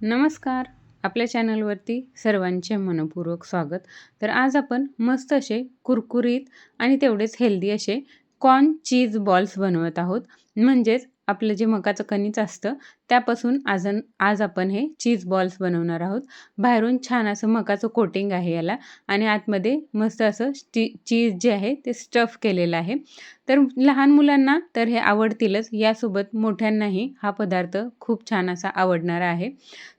नमस्कार. आपल्या चॅनलवरती सर्वांचे मनपूर्वक स्वागत. तर आज आपण मस्त असे कुरकुरीत आणि तेवढेच हेल्दी असे कॉर्न चीज बॉल्स बनवत आहोत. म्हणजेच आपलं जे मकाचं कणीच असतं त्यापासून आज आज आपण हे चीज बॉल्स बनवणार आहोत. बाहेरून छान असं मकाचं कोटिंग आहे याला आणि आतमध्ये मस्त असं ची चीज जे आहे ते स्टफ केलेलं आहे. तर लहान मुलांना तर हे आवडतीलच. यासोबत मोठ्यांनाही हा पदार्थ खूप छान असा आवडणारा आहे.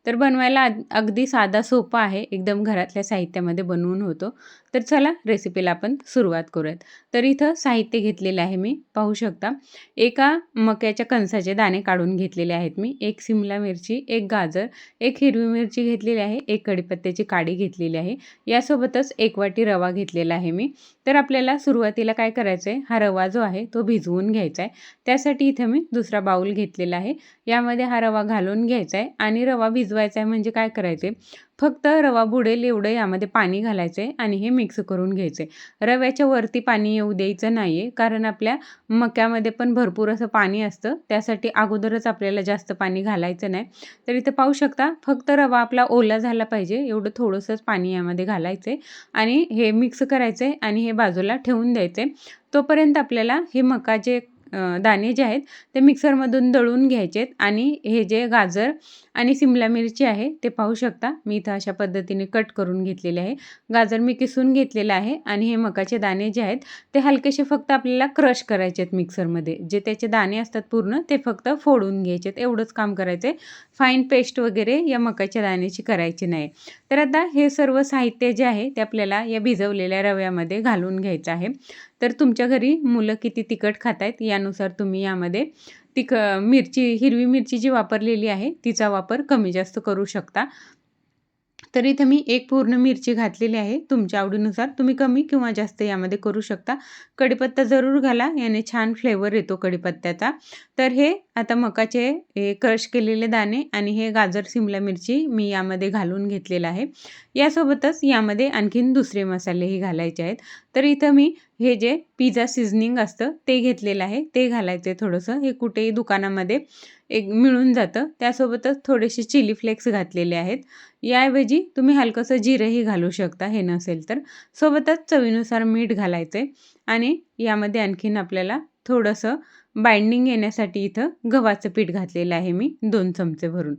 तर बनवायला अगदी साधा सोपा आहे. एकदम घरातल्या साहित्यामध्ये बनवून होतो. तर चला रेसिपीला आपण सुरुवात करूयात. तर इथं साहित्य घेतलेलं आहे मी. पाहू शकता. एका मक्याच्या कणसाचे दाणे काढून घेतलेले आहेत मी. एक सिमला मिरची एक गाजर एक हिरवी मिरची घेतलेली आहे एक कढीपत्त्याची काडी घेतलेली आहे. यासोबतच एक वाटी रवा घेतलेला आहे मी. तर आपल्याला सुरुवातीला काय करायचं आहे हा रवा जो आहे तो भिजवून घ्यायचा आहे त्यासाठी इथं मी दुसरा बाऊल घेतलेला आहे. यामध्ये हा रवा घालून घ्यायचा आहे आणि रवा भिजवायचा आहे म्हणजे काय करायचं आहे फक्त रवा बुडेल एवढं यामध्ये पाणी घालायचं आहे आणि हे मिक्स करून घ्यायचं आहे रव्याच्या वरती पाणी येऊ द्यायचं नाही आहे कारण आपल्या मक्यामध्ये पण भरपूर असं पाणी असतं. त्यासाठी अगोदरच आपल्याला जास्त पाणी घालायचं नाही. तर इथं पाहू शकता फक्त रवा आपला ओला झाला पाहिजे एवढं थोडंसंच पाणी यामध्ये घालायचं आहे आणि हे मिक्स करायचं आहे आणि हे बाजूला ठेवून द्यायचं आहे तोपर्यंत आपल्याला हे मका जे दाणे जे आहेत ते मिक्सरमधून दळून घ्यायचे आहेत आणि हे जे गाजर आणि सिमला मिरची आहे ते पाहू शकता. मी इथं अशा पद्धतीने कट करून घेतलेले आहे. गाजर मी किसून घेतलेलं आहे आणि हे मकाचे दाणे जे आहेत ते हलकेसे फक्त आपल्याला क्रश करायचे आहेत मिक्सरमध्ये. जे त्याचे दाणे असतात पूर्ण ते फक्त फोडून घ्यायचे आहेत एवढंच काम करायचं आहे फाईन पेस्ट वगैरे या मकाच्या दाण्याची करायची नाही. तर आता हे सर्व साहित्य जे आहे ते आपल्याला या भिजवलेल्या रव्यामध्ये घालून घ्यायचं आहे. तर तुमच्या घरी मुलं किती तिखट खात आहेत यानुसार तुम्ही यामध्ये तिख मिरची हिरवी मिरची जी वापरलेली आहे तिचा वापर कमी जास्त करू शकता. तर इथं मी एक पूर्ण मिरची घातलेली आहे. तुमच्या आवडीनुसार तुम्ही कमी किंवा जास्त यामध्ये करू शकता. कढीपत्ता जरूर घाला याने छान फ्लेवर येतो कढीपत्त्याचा. तर हे आता मकाचे हे क्रश केलेले दाणे आणि हे गाजर सिमला मिरची मी यामध्ये घालून घेतलेलं आहे. यासोबतच यामध्ये आणखीन दुसरे मसालेही घालायचे आहेत. तर इथं मी हे जे पिझ्झा सिझनिंग असतं ते घेतलेलं आहे. ते घालायचं आहे थोडंसं. हे कुठेही दुकानामध्ये एक मिळून जातं. त्यासोबतच थोडेसे चिली फ्लेक्स घातलेले आहेत. याऐवजी तुम्ही हलकंसं जिरंही घालू शकता हे नसेल तर. सोबतच चवीनुसार मीठ घालायचं आहे आणि यामध्ये आणखीन आपल्याला थोडंसं बाइंडिंग येण्यासाठी इथं गव्हाचं पीठ घातलेलं आहे मी दोन चमचे भरून.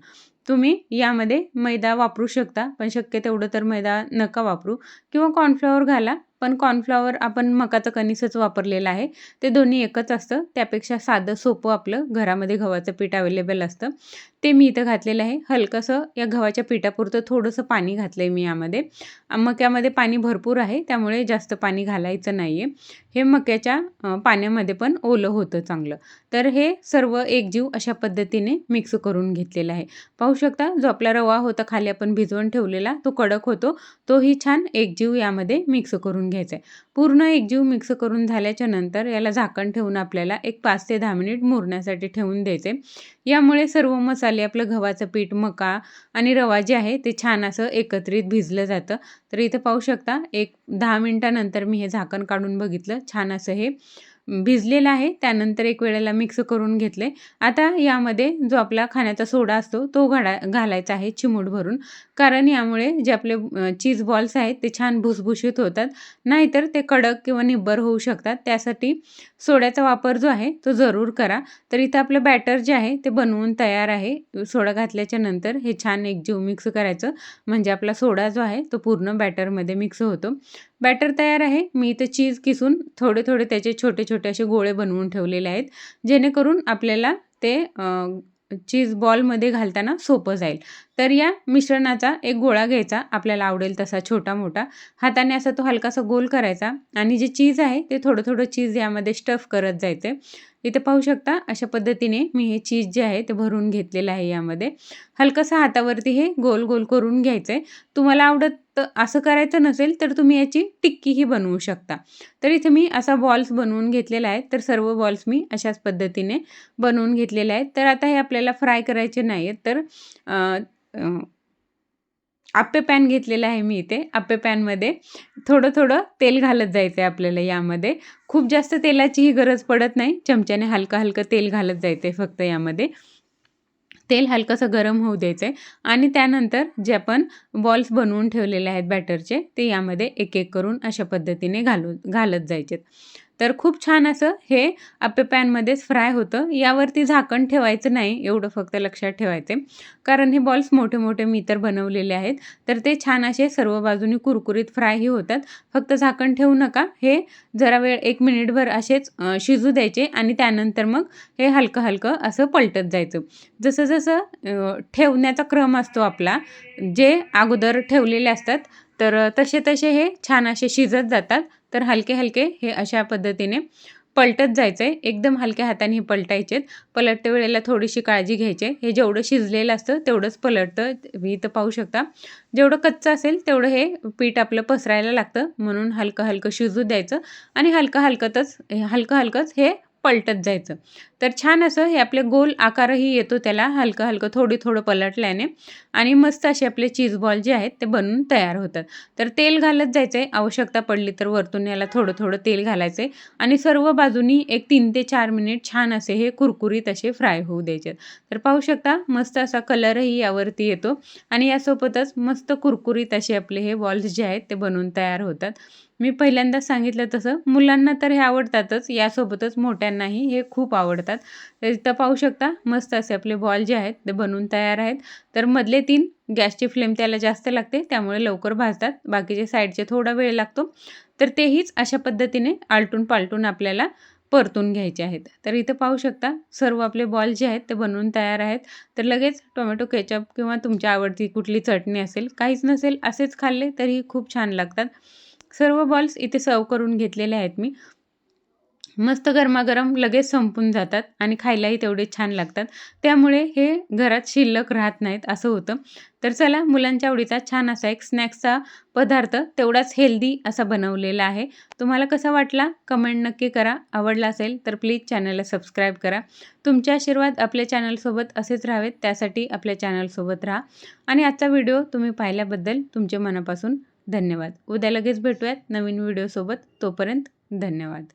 तुम्ही यामध्ये मैदा वापरू शकता पण शक्य तेवढं तर मैदा नका वापरू. किंवा कॉर्नफ्लॉवर घाला पण कॉर्नफ्लॉवर आपण मकाचं कणीसच वापरलेलं आहे. ते दोन्ही एकच असतं. त्यापेक्षा साधं सोपं आपलं घरामध्ये गव्हाचं पीठ अवेलेबल असतं. ते मी इथं घातलेलं आहे. हलकंसं या गव्हाच्या पिठापुरतं थोडंसं पाणी घातलं आहे मी यामध्ये. मक्यामध्ये पाणी भरपूर आहे. त्यामुळे जास्त पाणी घालायचं नाही आहे हे मक्याच्या पाण्यामध्ये पण ओलं होतं चांगलं. तर हे सर्व एकजीव अशा पद्धतीने मिक्स करून घेतलेलं आहे. पाहू पाहू शकता. जो आपला रवा होता खाली आपण भिजवून ठेवलेला तो कडक होतो. तोही छान एकजीव यामध्ये मिक्स करून घ्यायचा आहे. पूर्ण एकजीव मिक्स करून झाल्याच्यानंतर याला झाकण ठेवून आपल्याला एक पाच ते दहा मिनिट मुरण्यासाठी ठेवून द्यायचे. यामुळे सर्व मसाले आपलं गव्हाचं पीठ मका आणि रवा जे आहे ते छान असं एकत्रित भिजलं जातं. तर इथं पाहू शकता एक दहा मिनटानंतर मी हे झाकण काढून बघितलं. छान असं हे भिजलेलं आहे. त्यानंतर एक वेळेला मिक्स करून घेतले आता यामध्ये जो आपला खाण्याचा सोडा असतो तो घाडा घालायचा आहे चिमूट भरून. कारण यामुळे जे आपले चीज बॉल्स आहेत ते छान भुसभुशीत होतात. नाहीतर ते कडक किंवा निब्बर होऊ शकतात. त्यासाठी सोड्याचा वापर जो आहे तो जरूर करा. तर इथं आपलं बॅटर जे आहे ते बनवून तयार आहे. सोडा घातल्याच्या नंतर हे छान एकजीव मिक्स करायचं. म्हणजे आपला सोडा जो आहे तो पूर्ण बॅटरमध्ये मिक्स होतो. बॅटर तयार आहे. मी इथं चीज किसून थोडे थोडे त्याचे छोटे छोटे असे गोळे बनवून ठेवलेले आहेत. जेणेकरून आपल्याला ते चीज बॉलमध्ये घालताना सोपं जाईल. तर या मिश्रणाचा एक गोळा घ्यायचा. आपल्याला आवडेल तसा छोटा मोठा. हाताने असा तो हलकासा गोल करायचा. आणि जे चीज आहे ते थोडं थोडं चीज यामध्ये स्टफ करत जायचं इथे पाहू शकता अशा पद्धतीने मी हे चीज जे आहे ते भरून घेतलेलं आहे यामध्ये. हलकंसं हातावरती हे गोल गोल करून घ्यायचं आहे तुम्हाला आवडत असं करायचं नसेल तर तुम्ही याची टिक्कीही बनवू शकता. तर इथे मी असा बॉल्स बनवून घेतलेला आहे. तर सर्व बॉल्स मी अशाच पद्धतीने बनवून घेतलेले आहेत. तर आता हे आपल्याला फ्राय करायचे नाही आहेत तर आप्पे पॅन घेतलेलं आहे मी इथे. आप्पे पॅनमध्ये थोडं थोडं तेल घालत जायचं आहे आपल्याला यामध्ये. खूप जास्त तेलाचीही गरज पडत नाही. चमच्याने हलकं हलकं तेल घालत जायचं आहे फक्त यामध्ये. तेल हलकंसं गरम होऊ द्यायचं आहे आणि त्यानंतर जे आपण बॉल्स बनवून ठेवलेले आहेत बॅटरचे ते यामध्ये एक एक करून अशा पद्धतीने घालून घालत जायचे तर खूप छान असं हे आप्पे पॅनमध्येच फ्राय होतं. यावरती झाकण ठेवायचं नाही एवढं फक्त लक्षात ठेवायचे कारण हे बॉल्स मोठे मोठे मी तर बनवलेले आहेत. तर ते छान असे सर्व बाजूनी कुरकुरीत फ्रायही होतात. फक्त झाकण ठेवू नका. हे जरा वेळ एक मिनिटभर असेच शिजू द्यायचे आणि त्यानंतर मग हे हलकं हलकं असं पलटत जायचं. जसं जसं ठेवण्याचा क्रम असतो आपला जे अगोदर ठेवलेले असतात तर तसे तसे हे छान असे शिजत जातात. तर हलके हलके हे अशा पद्धतीने पलटत जायचं. आहे एकदम हलक्या हाताने हे पलटायचे. पलटते वेळेला थोडीशी काळजी घ्यायची. हे जेवढं शिजलेलं असतं तेवढंच पलटतं. मी इथं पाहू शकता. जेवढं कच्चं असेल तेवढं हे पीठ आपलं पसरायला लागतं. म्हणून हलकं हलकं शिजू द्यायचं. आणि हलकं हलकतच हलकं हलकंच हे पलटत जायचं. तर छान असं हे आपले गोल आकारही येतो त्याला हलकं हलकं थोडी थोडं पलटल्याने. आणि मस्त असे आपले चीज बॉल जे आहेत ते बनून तयार होतात. तर तेल घालत जायचं आहे आवश्यकता पडली तर वरतून याला थोडं थोडं तेल घालायचं आहे आणि सर्व बाजूनी एक तीन ते चार मिनिट छान असे हे कुरकुरीत असे फ्राय होऊ द्यायचे. तर पाहू शकता मस्त असा कलरही यावरती येतो. आणि यासोबतच मस्त कुरकुरीत असे आपले हे बॉल्स जे आहेत ते बनून तयार होतात. मी पहिल्यांदाच सांगितलं तसं मुलांना तर हे आवडतातच यासोबतच मोठ्यांनाही हे खूप आवडतात. तर इथं पाहू शकता मस्त असे आपले बॉल जे आहेत ते बनवून तयार आहेत. तर मधले तीन गॅसची फ्लेम त्याला जास्त लागते त्यामुळे लवकर भाजतात. बाकीचे साईडचे थोडा वेळ लागतो. तर तेहीच अशा पद्धतीने आलटून पालटून आपल्याला परतून घ्यायचे आहेत. तर इथं पाहू शकता सर्व आपले बॉल जे आहेत ते बनवून तयार आहेत. तर लगेच टोमॅटो केचप किंवा तुमच्या आवडती कुठली चटणी असेल काहीच नसेल असेच खाल्ले तरीही खूप छान लागतात. सर्व बॉल्स इथे सर्व करून घेतलेले आहेत मी. मस्त गरमागरम लगेच संपून जातात आणि खायलाही तेवढे छान लागतात. त्यामुळे हे घरात शिल्लक राहत नाहीत असं होतं. तर चला मुलांच्या आवडीचा छान असा एक स्नॅक्सचा पदार्थ तेवढाच हेल्दी असा बनवलेला आहे. तुम्हाला कसा वाटला? कमेंट नक्की करा. आवडला असेल तर प्लीज चॅनलला सबस्क्राईब करा. तुमचे आशीर्वाद आपल्या चॅनलसोबत असेच राहावेत त्यासाठी आपल्या चॅनलसोबत राहा. आणि आजचा व्हिडिओ तुम्ही पाहिल्याबद्दल तुमचे मनापासून धन्यवाद. उद्या लगेच भेटूयात नवीन व्हिडिओसोबत तोपर्यंत धन्यवाद.